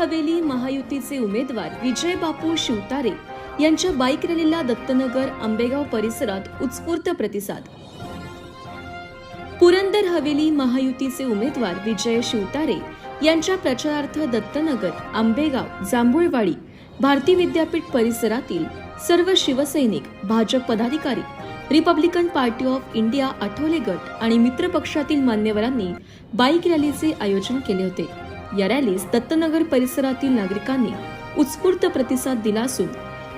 हवेली महायुतीचे उमेदवार विजय बापू शिवतारे यांच्या बाईक रॅलीला दत्तनगर आंबेगाव परिसरात उत्स्फूर्त प्रतिसाद. पुरंदर हवेली महायुतीचे उमेदवार विजय शिवतारे यांच्या प्रचारार्थ दत्तनगर आंबेगाव जांभूळवाडी भारती विद्यापीठ परिसरातील सर्व शिवसैनिक भाजप पदाधिकारी republican party of India Athawale गट आणि मित्रपक्षातील मान्यवरांनी बाईक रॅलीचे आयोजन केले होते. या रॅलीस दत्तनगर परिसरातील नागरिकांनी उत्स्फूर्त प्रतिसाद दिला असून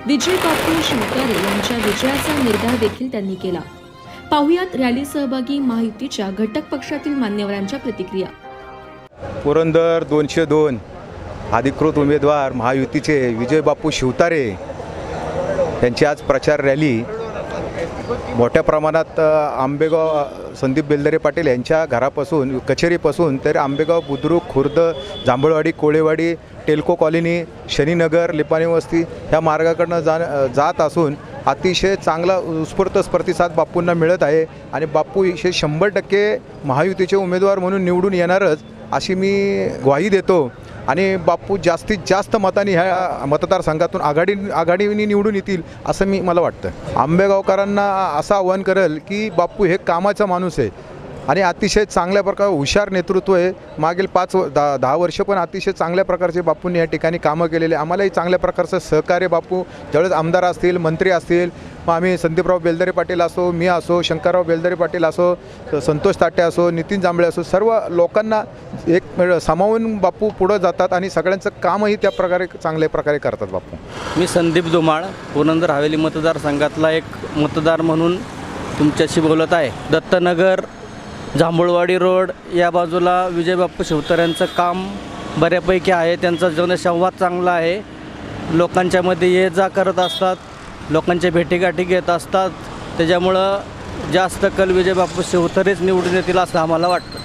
विजय बापू शिवतारे यांच्या विजयाचा निर्धार देखील त्यांनी केला. पाहुयात रॅली सहभागी महायुतीच्या घटक पक्षातील मान्यवरांच्या प्रतिक्रिया. पुरंदर दोनशे दोन अधिकृत उमेदवार महायुतीचे विजयबापू शिवतारे यांची आज प्रचार रॅली मोठ्या प्रमाणात आंबेगाव संदीप बेलदरे पाटील यांच्या घरापासून कचेरीपासून तर आंबेगाव बुद्रुक खुर्द जांभळवाडी कोळेवाडी टेल्को कॉलनी शनीनगर लिपाणी वस्ती ह्या मार्गाकडनं जा जात असून अतिशय चांगला उत्स्फूर्त प्रतिसाद बापूंना मिळत आहे आणि बापू हे शंभर टक्के महायुतीचे उमेदवार म्हणून निवडून येणारच अशी मी ग्वाही देतो. आणि बापू जास्तीत जास्त मतांनी ह्या मतदारसंघातून आघाडी आघाडीने निवडून येतील असं मी मला वाटतं. आंबेगावकरांना असं आव्हान करेल की बापू हे कामाचा माणूस आहे. आणि अतिशय चांगल्या प्रकारे हुशार नेतृत्व आहे. मागील पाच व- दहा दहा वर्ष पण अतिशय चांगल्या प्रकारचे बापूंनी या ठिकाणी कामं केलेले. आम्हालाही चांगल्या प्रकारचं सहकार्य बापू ज्यावेळेस आमदार असतील मंत्री असतील मग आम्ही संदीपराव बेलदरे पाटील असो मी असो शंकरराव बेलदरे पाटील असो संतोष ताटे असो नितीन जांभळे असो सर्व लोकांना एक सामावून बापू पुढं जातात आणि सगळ्यांचं कामही त्या प्रकारे चांगल्या प्रकारे करतात बापू. मी संदीप धुमाळ पुरंदर हवेली मतदारसंघातला एक मतदार म्हणून तुमच्याशी बोलत आहे. दत्तनगर जांभूळवाडी रोड या बाजूला विजयबाप्पू शिवतऱ्यांचं काम बऱ्यापैकी आहे. त्यांचा जनसंवाद चांगला आहे. लोकांच्यामध्ये ये जा करत असतात. लोकांच्या भेटीगाठी घेत असतात. त्याच्यामुळं जास्त कल विजयबाप्पू शिवतरेच निवडून येतील असं आम्हाला वाटतं.